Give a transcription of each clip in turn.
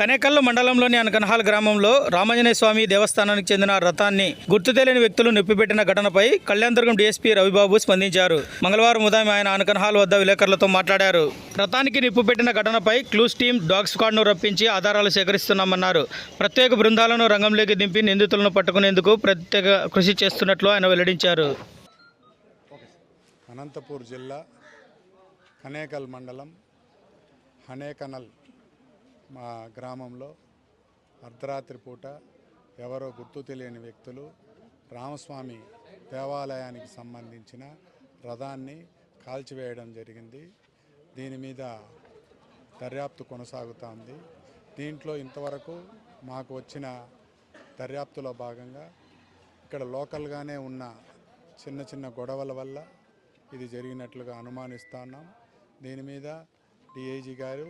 కనేకల్లు మండలంలోని అనకనహాల్ గ్రామంలో రామాంజనేయ స్వామి దేవస్థానానికి చెందిన రథాన్ని గుర్తు తెలియని వ్యక్తులు నిప్పిపెట్టిన ఘటనపై కళ్యాణదుర్గం డీఎస్పీ రవిబాబు స్పందించారు. మంగళవారం ఉదయం ఆయన అనకనహాల్ వద్ద విలేకరులతో మాట్లాడారు. రథానికి నిప్పు పెట్టిన ఘటనపై క్లూస్ టీం డాగ్ స్క్వాడ్ను రప్పించి ఆధారాలు సేకరిస్తున్నామన్నారు. ప్రత్యేక బృందాలను రంగంలోకి దింపి నిందితులను పట్టుకునేందుకు ప్రత్యేక కృషి చేస్తున్నట్లు ఆయన వెల్లడించారు. అనంతపూర్ జిల్లా కనేకల్ మండలం హనేకనల్ మా గ్రామంలో అర్ధరాత్రి పూట ఎవరో గుర్తు తెలియని వ్యక్తులు రామస్వామి దేవాలయానికి సంబంధించిన రథాన్ని కాల్చివేయడం జరిగింది. దీని మీద దర్యాప్తు కొనసాగుతోంది. దీంట్లో ఇంతవరకు మాకు వచ్చిన దర్యాప్తులో భాగంగా ఇక్కడ లోకల్గానే ఉన్న చిన్న చిన్న గొడవల వల్ల ఇది జరిగినట్లుగా అనుమానిస్తున్నాం. దీని మీద డిఐజీ గారు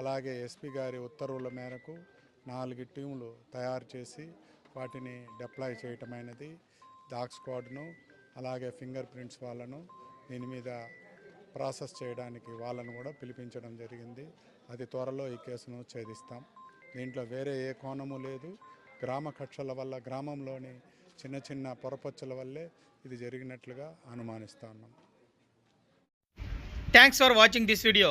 అలాగే ఎస్పీ గారి ఉత్తర్వుల మేరకు నాలుగు టీములు తయారు చేసి వాటిని డిప్లాయ్ చేయటమైనది డాగ్ స్క్వాడ్ను అలాగే ఫింగర్ ప్రింట్స్ వాళ్ళను దీని మీద ప్రాసెస్ చేయడానికి వాళ్ళను కూడా పిలిపించడం జరిగింది. అది త్వరలో ఈ కేసును ఛేదిస్తాం. దీంట్లో వేరే ఏ కోణము లేదు. గ్రామ కక్షల వల్ల గ్రామంలోని చిన్న చిన్న పొరపచ్చుల వల్లే ఇది జరిగినట్లుగా అనుమానిస్తా ఉన్నాం. Thanks for watching this video